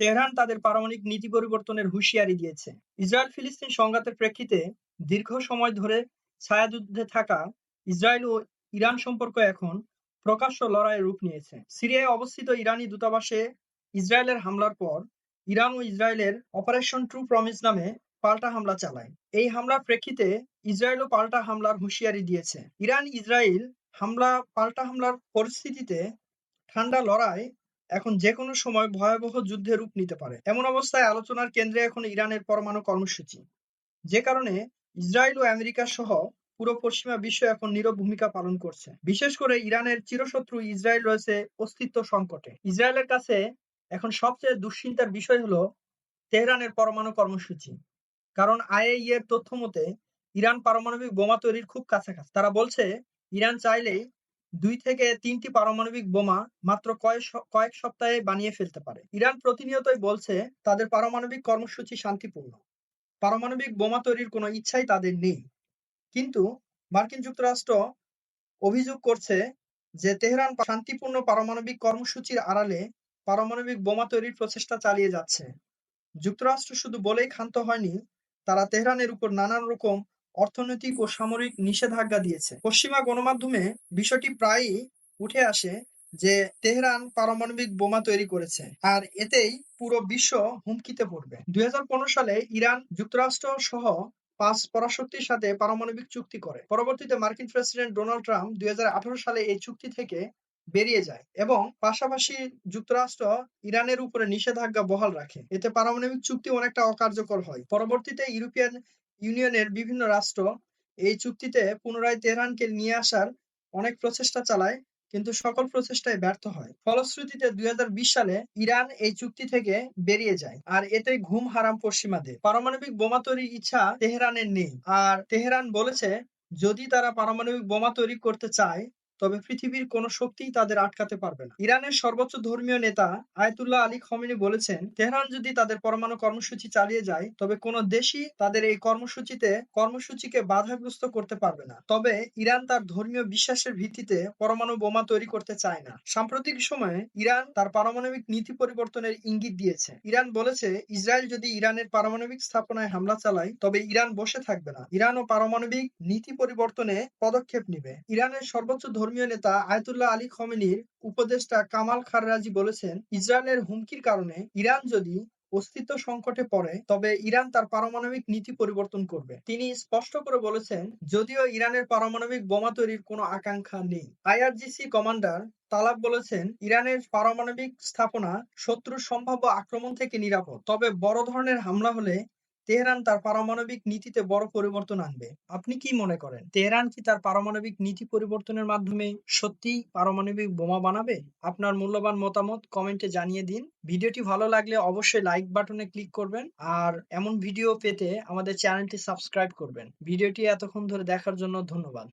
Tehran তাদের পারমাণবিক নীতি পরিবর্তনের হুঁশিয়ারি দিয়েছে। ইসরায়েল ফিলিস্তিন সংঘাতের প্রেক্ষিতে দীর্ঘ সময় ধরে ছায়াযুদ্ধে থাকা ইসরায়েল ও ইরান সম্পর্ক এখন প্রকাশ্য লড়াইয়ের রূপ নিয়েছে। সিরিয়ায় অবস্থিত ইরানি দূতাবাসে ইসরায়েলের হামলার পর ইরান ও ইসরায়েলের অপারেশন ট্রু প্রমিস নামে পাল্টা হামলা চালায়। এই হামলার প্রেক্ষিতে ইসরায়েলও পাল্টা হামলার হুঁশিয়ারি দিয়েছে। ইরান ইসরায়েল হামলা, পাল্টা হামলার পরিস্থিতিতে ঠান্ডা লড়াই এখন যে কোনো সময় ভয়াবহ যুদ্ধে রূপ নিতে পারে। এমন অবস্থায় আলোচনার কেন্দ্রে এখন ইরানের পরমাণু কর্মসূচি। যে কারণে ইসরায়েল ও আমেরিকা সহ পুরো পশ্চিমা বিশ্ব এখন নীরব ভূমিকা পালন করছে। বিশেষ করে ইরানের চিরশত্রু ইসরায়েল রয়েছে অস্তিত্ব সংকটে। ইসরায়েলের কাছে এখন সবচেয়ে দুশ্চিন্তার বিষয় হলো তেহরানের পরমাণু কর্মসূচি। কারণ আইএই এর তথ্য মতে ইরান পারমাণবিক বোমা তৈরির খুব কাছাকাছি। তারা বলছে, ইরান চাইলেই দুই থেকে তিনটি পারমাণবিক বোমা মাত্র কয়েক সপ্তাহে বানিয়ে ফেলতে পারে। ইরান প্রতিনিয়তই বলছে তাদের পারমাণবিক কর্মসূচি শান্তিপূর্ণ। পারমাণবিক বোমা তৈরির কোনো ইচ্ছাই তাদের নেই। কিন্তু মার্কিন যুক্তরাষ্ট্র অভিযোগ করছে যে তেহরান শান্তিপূর্ণ পারমাণবিক কর্মসূচির আড়ালে পারমাণবিক বোমা তৈরির প্রচেষ্টা চালিয়ে যাচ্ছে। যুক্তরাষ্ট্র শুধু বলেই ক্ষান্ত হয়নি, তারা তেহরানের উপর নানান রকম অর্থনৈতিক ও সামরিক নিষেধাজ্ঞা দিয়েছে। পশ্চিমা গণমাধ্যমে বিষয়টি প্রায়ই উঠে আসে যে তেহরান পারমাণবিক বোমা তৈরি করেছে আর এতেই পুরো বিশ্ব হুমকিতে পড়বে। দুই সালে ইরান যুক্তরাষ্ট্র সহ পাঁচ পরাশক্তির সাথে পারমাণবিক চুক্তি করে। পরবর্তীতে মার্কিন প্রেসিডেন্ট ডোনাল্ড ট্রাম্প দুই হাজার আঠারো সালে এই চুক্তি থেকে বেরিয়ে যায় এবং পাশাপাশি যুক্তরাষ্ট্র ইরানের উপরে নিষেধাজ্ঞা বহাল রাখে। এতে পারমাণবিক চুক্তি অনেকটা অকার্যকর হয়। পরবর্তীতে ইউরোপিয়ান ইউনিয়নের বিভিন্ন রাষ্ট্র এই চুক্তিতে পুনরায় তেহরানকে নিয়ে আসার অনেক প্রচেষ্টা চালায়, কিন্তু সকল প্রচেষ্টায় ব্যর্থ হয়। ফলশ্রুতিতে দুই হাজার বিশ সালে ইরান এই চুক্তি থেকে বেরিয়ে যায়, আর এতে ঘুম হারাম পশ্চিমাদের পারমাণবিক বোমা তৈরির ইচ্ছা তেহরানের নেই, আর তেহরান বলেছে, যদি তারা পারমাণবিক বোমা তৈরি করতে চায় তবে পৃথিবীর কোনো শক্তিই তাদের আটকাতে পারবে না। ইরানের সর্বোচ্চ ধর্মীয় নেতা আয়তুল্লাহ আলী খমেনি বলেছেন, তেহরান যদি তাদের পরমাণু কর্মসূচি চালিয়ে যায়, তবে কোনো দেশই তাদের এই কর্মসূচিতে, কর্মসূচিকে বাধাগ্রস্ত করতে পারবে না। তবে ইরান তার ধর্মীয় বিশ্বাসের ভিত্তিতে পরমাণু বোমা তৈরি করতে চায় না। সাম্প্রতিক সময়ে ইরান তার পারমাণবিক নীতি পরিবর্তনের ইঙ্গিত দিয়েছে। ইরান বলেছে, ইসরায়েল যদি ইরানের পারমাণবিক স্থাপনায় হামলা চালায়, তবে ইরান বসে থাকবে না। ইরানও পারমাণবিক নীতি পরিবর্তনে পদক্ষেপ নিবে। ইরানের সর্বোচ্চ ধর্মীয় নেতা আয়তুল্লাহ আলী খমেনির উপদেষ্টা কামাল খাররাজি বলেছেন, ইসরায়েলের হুমকির কারণে ইরান যদি অস্তিত্ব সংকটে পড়ে, তবে ইরান তার পারমাণবিক নীতি পরিবর্তন করবে। তিনি স্পষ্ট করে বলেছেন, যদিও ইরানের পারমাণবিক বোমা তৈরির কোনো আকাঙ্ক্ষা নেই। আইআরজিসি কমান্ডার তালাব বলেছেন, ইরানের পারমাণবিক স্থাপনা শত্রুর সম্ভাব্য আক্রমণ থেকে নিরাপদ, তবে বড় ধরনের হামলা হলে তেহরান তার পারমাণবিক নীতিতে বড় পরিবর্তন আনবে। আপনি কি মনে করেন, তেহরান কি তার পারমাণবিক নীতি পরিবর্তনের মাধ্যমে সত্যি পারমাণবিক বোমা বানাবে? আপনার মূল্যবান মতামত কমেন্টে জানিয়ে দিন। ভিডিওটি ভালো লাগলে অবশ্যই লাইক বাটনে ক্লিক করবেন আর এমন ভিডিও পেতে আমাদের চ্যানেলটি সাবস্ক্রাইব করবেন। ভিডিওটি এতক্ষণ ধরে দেখার জন্য ধন্যবাদ।